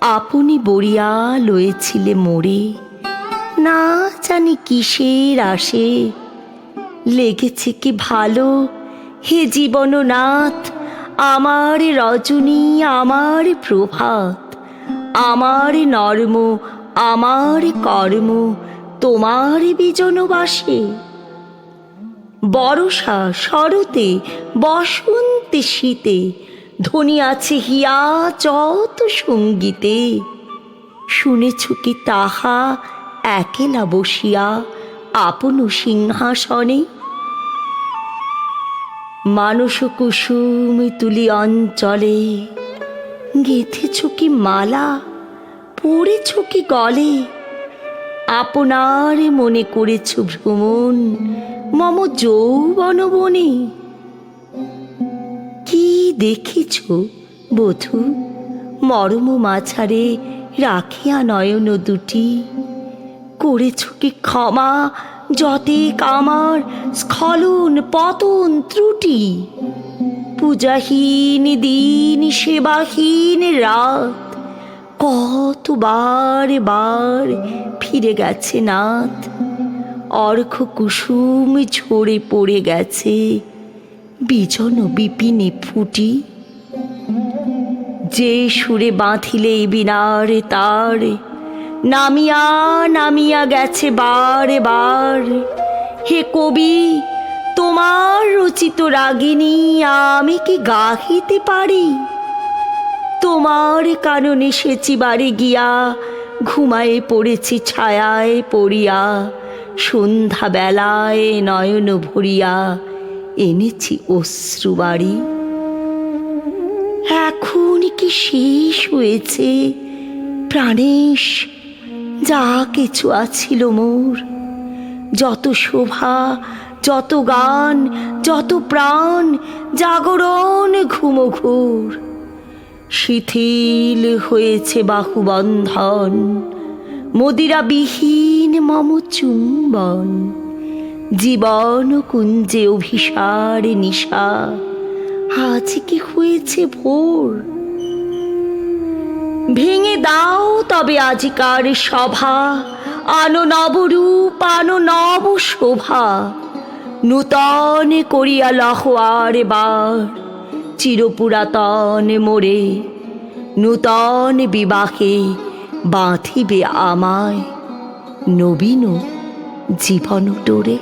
আপনি বড়িয়া লয়েছিলে মোরে। না জানি কিসের আসে। লেগেছে কি ভালো? হে জীবননাথ, আমার রজনী, আমার প্রভাত। আমার নর্ম, আমার কর্ম, তোমার বিজনবাসে। বরষা শরতে, বসন্তে শীতে ধ্বনি আছে, হিয়া, যত সঙ্গীতে। শুনেছ কি তাহা? একেলা বসিয়া আপন সিংহাসনে? মানস কুসুম তুলি অঞ্চলে। গেঁথেছ কি মালা? পড়েছ কি গলে? আপনার মনে করেছ ভ্রমণ? মম যৌবন বনে। দেখিছ, বধু? মরম মাছারে রাখিয়া নয়ন দুটি। করেছ কি ক্ষমা যতে কামার স্খলন পতন ত্রুটি? পূজাহীন দিন, সেবাহীন রাত, কতবার বার ফিরে গেছে নাথ অর্ঘ কুসুম ঝরে পড়ে গেছে বিজন বিপিনে ফুটি। যে সুরে বাঁধিলে বিনারে তার, নামিয়া নামিয়া গেছে বারে বার। হে কবি, তোমার রচিত রাগিনী আমি কি গাহিতে পারি? তোমার কারণে সেচি বাড়ি গিয়া ঘুমায়ে পড়েছি ছায়ায় পড়িয়া সন্ধ্যা বেলায় নয়ন ভরিয়া। এনেছি অশ্রু বাড়ি। এখন কি শেষ হয়েছে? প্রাণেশ, যা কিছু আছিল মোর। যত শোভা, যত গান, যত প্রাণ, জাগরণ ঘুমঘোর। শিথিল হয়েছে বাহুবন্ধন, মদিরাবিহীন মম চুম্বন জীবন কুঞ্জে অভিসার নিশা। আজ কি হয়েছে ভোর? ভেঙে দাও তবে আজিকার সভা আনো নবরূপ, আনো নব শোভা। নূতন করিয়া লহোয়ার বার চিরপুরাতন মোরে নূতন বিবাহে বাঁধিবে আমায় নবীন জীবন ডোরে